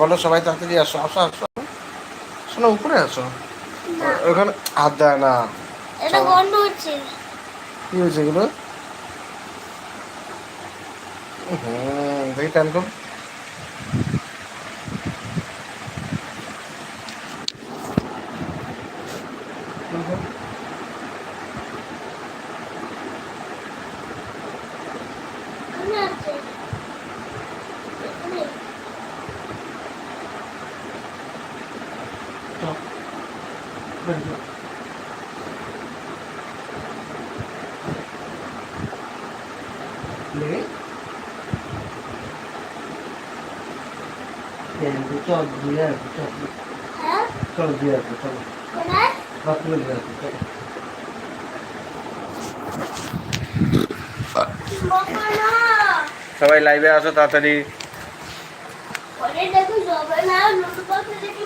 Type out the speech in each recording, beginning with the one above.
বলো সবাই তাড়াতাড়ি আসো আসো আসো। শোনো উপরে আসো। ওখানে হাত দেয় না। এটা গন্ধ হচ্ছে। কি হয়েছে এগুলো? হুম দেখি টান কর এখানে আছে এখানে। চল দিয়ে আসব চল চল দিয়ে আসব চলো বাথরুমে দিয়ে আসব সবাই লাইভে আসো তাড়াতাড়ি দেখো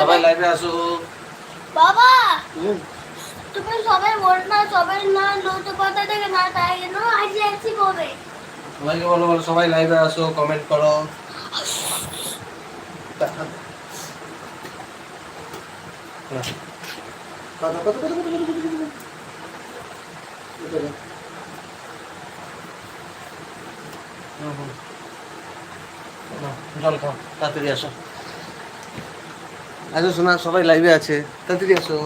সবাই লাইভে আসো। বাবা! তুমি সবাই বল না সবাই না নজর কথা দেখে না তাই কেন আজ আছি কবে সবাইকে বলো বলো সবাই লাইভে আসো কমেন্ট করো। না। কথা, কথা, কথা, কথা, নে। জল খাও তাড়াতাড়ি আসো। আসো শোনা সবাই লাইভে আছে। তাড়াতাড়ি আসো।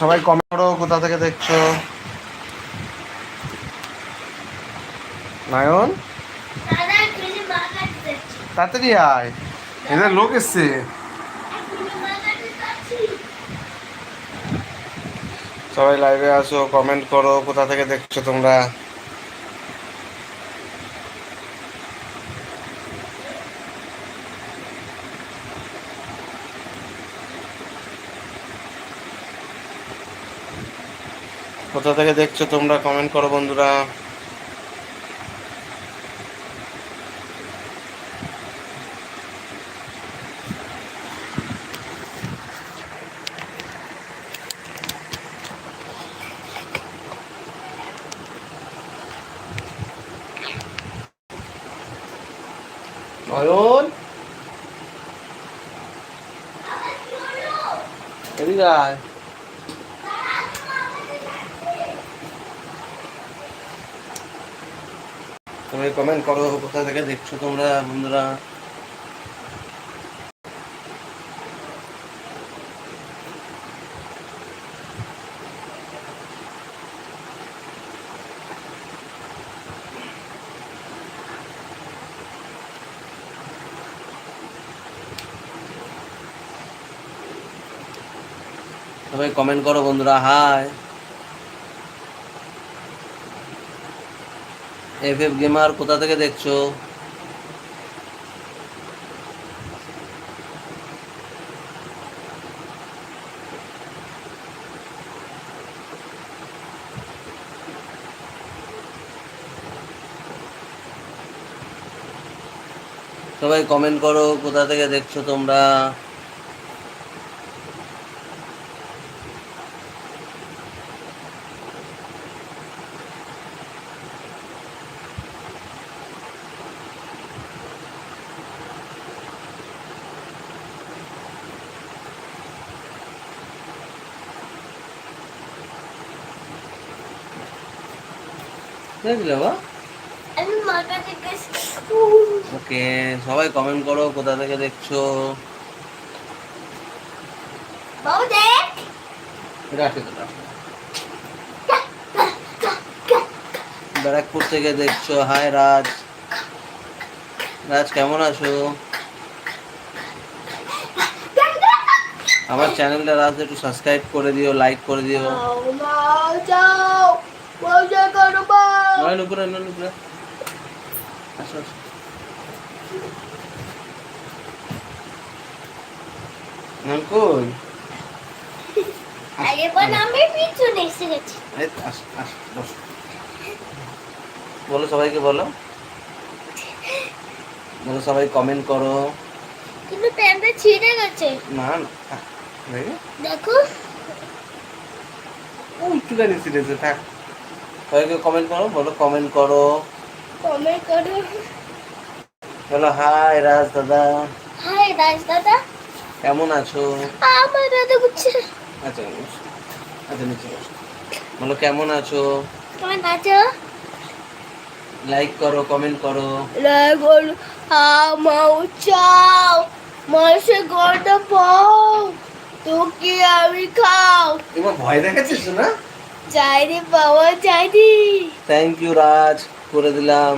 সবাই কমেন্ট করো, কোথা থেকে দেখছ? নায়ন? তাড়াতাড়ি আয়। এদের লোক এসছে। সবাই লাইভে আসো কমেন্ট করো, কোথা থেকে দেখছ তোমরা? কোথা থেকে দেখছ তোমরা? কমেন্ট করো বন্ধুরা। নয়ন এদিকে আয়। তুমি কমেন্ট করো কোথা থেকে দেখছ তোমরা বন্ধুরা? সবাই কমেন্ট করো বন্ধুরা। হাই এফ এফ গেমার কোথা থেকে দেখছ? সবাই কমেন্ট করো কোথা থেকে দেখছ তোমরা? দেখলে ওকে সবাই কমেন্ট করো কোথা থেকে দেখছ। ব্যারাকপুর থেকে দেখছ। হাই রাজ। রাজ কেমন আছো? আমার চ্যানেলটা রাজ একটু সাবস্ক্রাইব করে দিও লাইক করে দিও। মা যাও মজা করো মা নয় নুপুরে নয় নুপুরে। আসো আসো। নাম কই আরে আমি পিছনে এসে গেছি তো, আসো আসো বসো। বলো সবাইকে বলো। বলো সবাই কমেন্ট করো। কিন্তু প্যান্টটা ছিঁড়ে গেছে। না না দেখে দেখো। ও একটুখানি সিরিয়াসে থাক। সবাইকে কমেন্ট করো বলো কমেন্ট করো। কমেন্ট করো। বলো হাই রাজ দাদা। হাই রাজ দাদা। কেমন আছো? আমার দাদা করছে আচ্ছা আচ্ছা নিচে বলো কেমন আছো? কেমন আছো? লাইক করো কমেন্ট করো। লাগল আমাও চাও মাসে গড়টা পাও? তোকে আমি খাও। এবার ভয় দেখাচ্ছিস না? চাইরে পাওয়া যায়নি থ্যাংক ইউ রাজ করে দিলাম।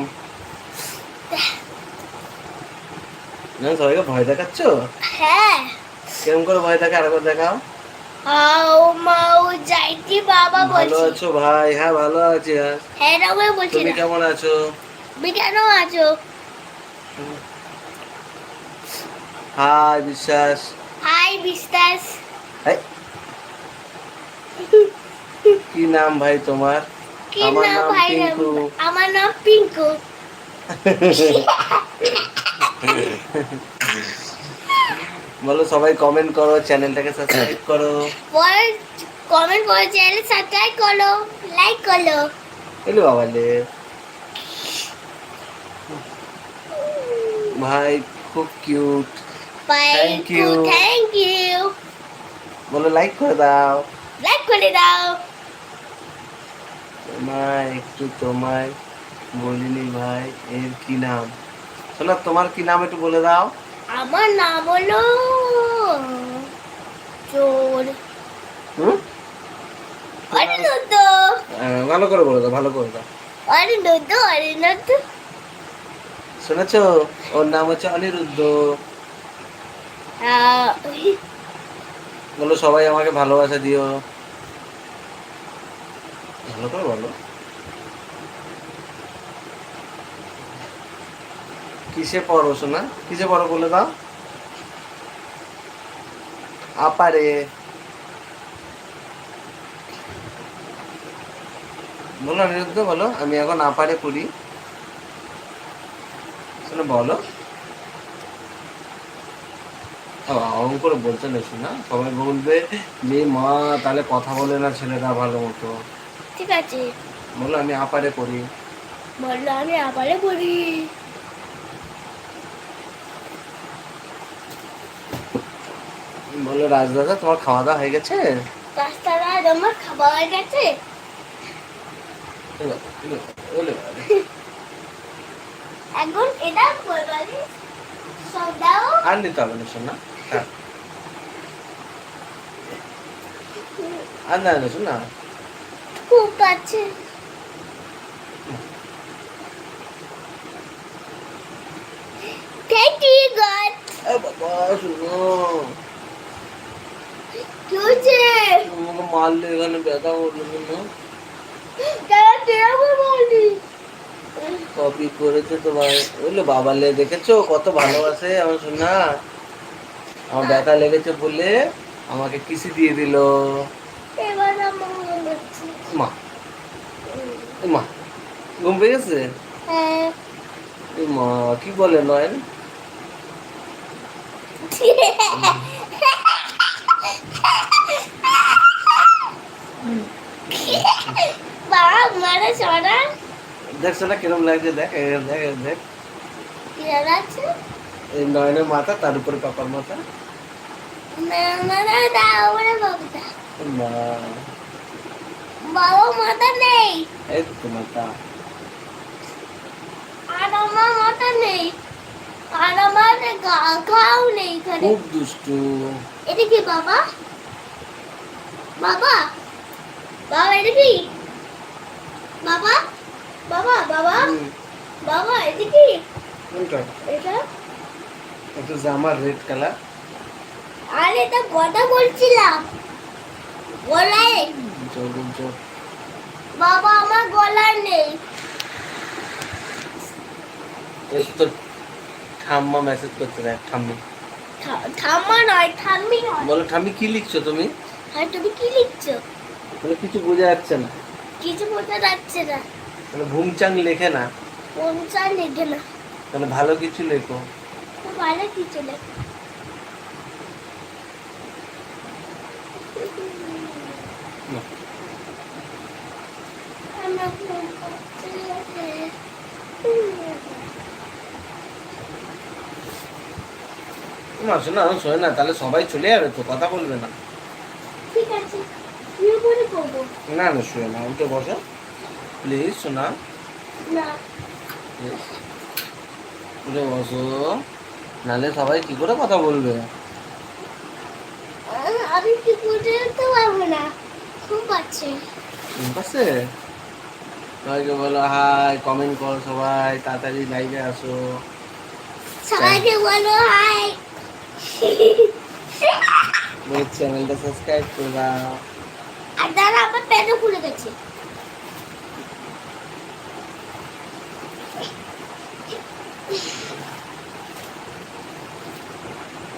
না সবাইকে ভয় দেখাচ্ছ? হ্যাঁ। কেমন করে ভয় দেখে আরেকবার দেখাও। আও মাও যাইতি বাবা বলছি। ভালো আছো ভাই? হ্যাঁ ভালো আছি। হ্যাঁ। হ্যাঁ রমে বলছি তুমি কেমন আছো? তুমি কেন আছো? হাই বিশ্বাস। হাই বিশ্বাস। এই, কি নাম ভাই তোমার? আমার নাম পিঙ্কু। আমার নাম পিঙ্কু। বলো সবাই কমেন্ট করো চ্যানেলটাকে সাবস্ক্রাইব করো। কমেন্ট করে চ্যানেল সাবস্ক্রাইব করো লাইক করো। এলো বাবালে ভাই খুব cute thank you. Thank you বলো লাইক করে দাও। লাইক করে দাও। তোমায় একটু তোমায় বলিনি ভাই এর কি নাম? শোনা তোমার কি নাম একটু বলে দাও। আমার নাম হলো চোর। হুম? অরিনন্দ আহ, ভালো করে বলে দাও ভালো করে দাও। অরিনন্দ অরিনন্দ শুনেছো? ওর নাম হচ্ছে অনিরুদ্ধ। বলো সবাই আমাকে ভালোবাসা দিও। ভালো করে বলো কিসে পড়ো শোনা কিসে পড়ো বলে দাও? আপারে। বলো অনিরুদ্ধ বলো। আমি এখন আপারে করি শোনো বলো। ও, অঙ্ক করে বলতে না শোনা সবাই বলবে যে মা তাহলে কথা বলে না ছেলেটা ভালো মতো। ঠিক আছে। বলো আমি আপারে করি বলল আমি আবারে বলি বলো রাজদাদা তোমার খাওয়া দাওয়া হয়ে গেছে? রাস্তাটা আমার খাবার হয়ে গেছে। এখন এটা বলবালি সব দাও। আর নিতে হবে না শোনা। আর না না শোনা। খুব আছে। এ বাবা শোনো। মারলে এখানে ব্যথা করল না তারা কীরকম বললি কপি করেছে তো ভাই। বুঝলো বাবা লে দেখেছ? কত ভালোবাসে আমার শোনা আমার ব্যথা লেগেছে বলে আমাকে কিসি দিয়ে দিল? এবার আমার মা মা ঘুম পেয়ে গেছে হ্যাঁ মা কি বলে নয়ন? দেখছ না কিরম লাগছে দেখ দেখ দেখ। এই নয়নের মাথা তার উপরে পাপার মাথা। না না না দাও বলে বাবুটা মা বাবা মাথা নেই। এই তো মাথা। আর আমার মাথা নেই। আর আমার গাও নেই এখানে। খুব দুষ্টু। এটা কি বাবা। বাবা। বাবা এটা কি বাবা বাবা। বাবা বাবা এটা কি কোনটা? এটা। একটা জামার রেড কালার আর এটা কথা বলছিলাম। গলায়। চল চল বাবা আমার গলার নেই। এই তো ঠাম্মা মেসেজ করতে দেখ ঠাম্মি। ঠাম্মা নয় ঠাম্মি নয়। বলো ঠাম্মি কি লিখছো তুমি? আর তুমি কি লিখছো? মানে কিছু বোঝা যাচ্ছে না। কিছু বোঝা যাচ্ছে না। মানে ভুমচাং লেখে না। কোন চা লিখে না। মানে ভালো কিছু লেখো। ভালো কিছু লেখো। না। আমার ঘুম পাচ্ছে। না শোনে না তাহলে সবাই চলে যাবে তো কথা বলবে না। ঠিক আছে না না শুয়ে না উঠে বসো। প্লিজ শোনা। উঠে বসো। নালে সবাই কি করে কথা বলবে? আমি কি উঠতে পারব না? খুব আছে। ঠিক আছে। সবাইকে বলো হাই কমেন্ট করো সবাই তাড়াতাড়ি লাইভে আসো। সবাইকে বলো হাই। মেয়ের চ্যানেলটা সাবস্ক্রাইব করে দাও। আর দাদা আমার প্যান্টও খুলে গেছে।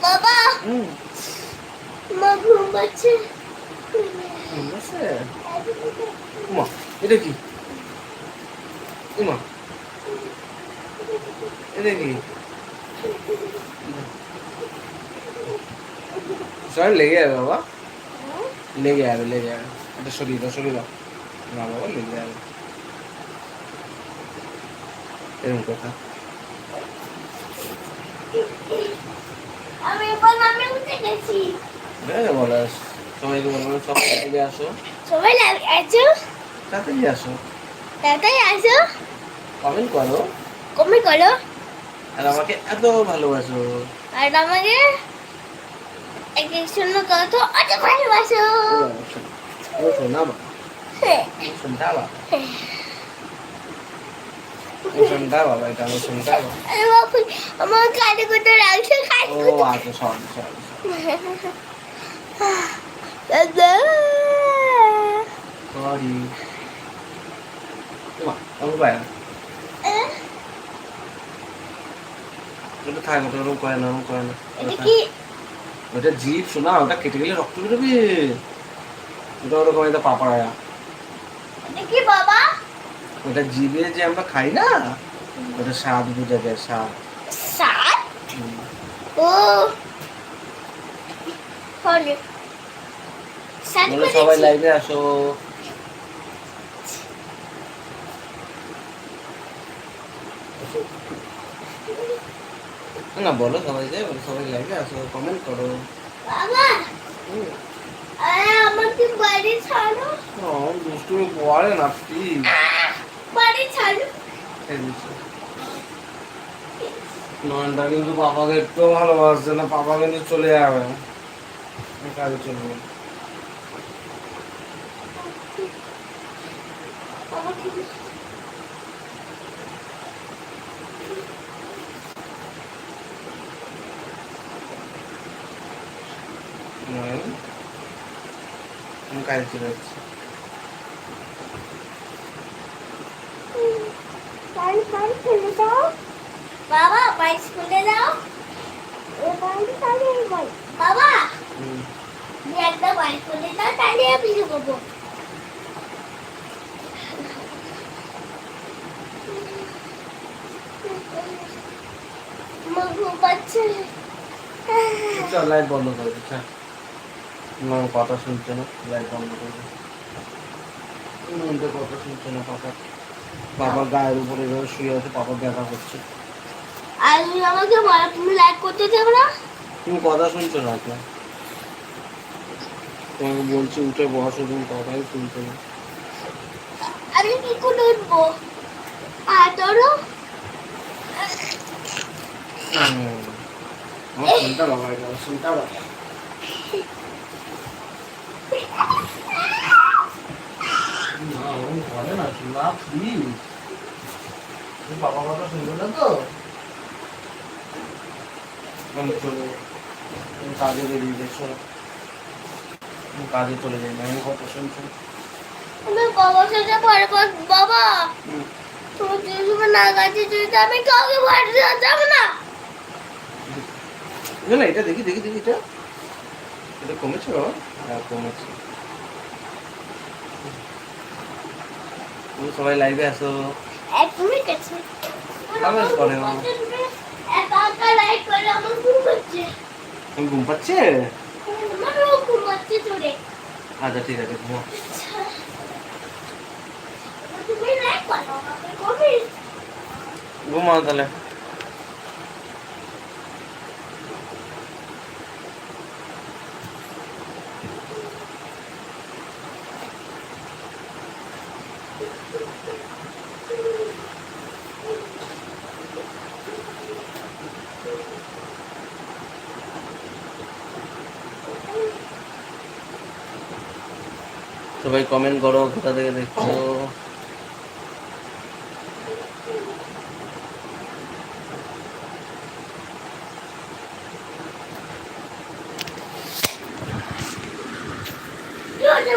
বাবা হুম। মা ঘুম পাচ্ছে। আছে উমা এটা কি? উমা এটা কি সব লেগে যাবে বাবা লেগে যাবে লেগে যাবে এটা সরিয়ে দাও সরিয়ে দাও না বাবা লেগে যাবে এরকম কথা আমি এবার আমি উঠে গেছি আছে বলো সবাইকে বলব সবাই লেগে আসো সবাই আছো তাড়াতাড়ি আসো তাড়াতাড়ি আসো কমেন্ট করো। কমে করো। আর আমাকে এত ভালোবাসো। আর আমাকে এক এক শূন্য কত অত ভালোবাসো। ও শোনা বা হ্যাঁ ও শুনতা বা ও শুনতা বাবা এটা ও শুনতা বা আরে বাপু আমার কানে কোথাও রাখছে কানে ও আচ্ছা সরি সরি দাদা সরি মা আমি পাই না ওটা থাক ওটা ওরকম করে না ওরকম করে না। ওটা জিপ শোনা ওটা কেটে গেলে রক্ত বেরোবে? ওটা ওরকম এটা পাপায়া। কি বাবা? ওটা জিভে যে আমরা খাই না ওটা স্বাদ বোঝা যায় স্বাদ। হুম। ও। সবাই লাইভে আসো। না বলো সবাই যে বলো সবাই লাইভে আসো কমেন্ট করো। হুম। আরে আমাকে বাড়ি ছাড়ো। দুষ্টুমি পড়ে না প্লিজ বাড়ি ছাড়ো। নয়নটা কিন্তু পাপাকে একটু ভালোবাসছে না পাপা কিন্তু চলে যাবে। কাজে চলে যাবে। আমাকে নয়ন আমি কাজে চলে যাচ্ছি। বাড়ি বাড়ি খুলে দাও। বাবা বাড়ি খুলে দাও। বাবা একটা বাড়ি খুলে দাও তাহলে আমি ঢুকবো পাচ্ছে। চল লাইট বন্ধ করে দিচ্ছি আমার কথা শুনছে না লাইট বন্ধ করে দিচ্ছি কথা শুনছে না পাপা। গায়ের উপরে এভাবে শুয়ে আছে পাপা ব্যথা করছে। আমাকে বলো তুমি লাইক করতে দেবে না? তুমি কথা শুনছো না তো তোমাকে বলছি উঠে বসো তুমি কথাই শুনছো না। আমি কি করে উঠবো? আমার ফোনটা বাবা গেল ফোনটা বাবা না ওরকম করে না প্লিজ বাবা কথা শুনবে না তো। চলে কাজে বেরিয়ে চলে যাই না আমি কথা শুনছো? আমি বাবার সাথে পারব বাবা তুমি না গাছে যদি আমি কাউকে বাড়ি যাব না। না না এটা দেখি দেখি দেখি এটা। এটা কমেছে বাবা? হ্যাঁ কমেছে। সবাই লাইভে আসো এক মিনিট আছে আবার করে ঘুম পাচ্ছে? আচ্ছা ঠিক আছে ঘুমো ঘুমাও তাহলে। সবাই কমেন্ট করো কোথা থেকে দেখছ? কি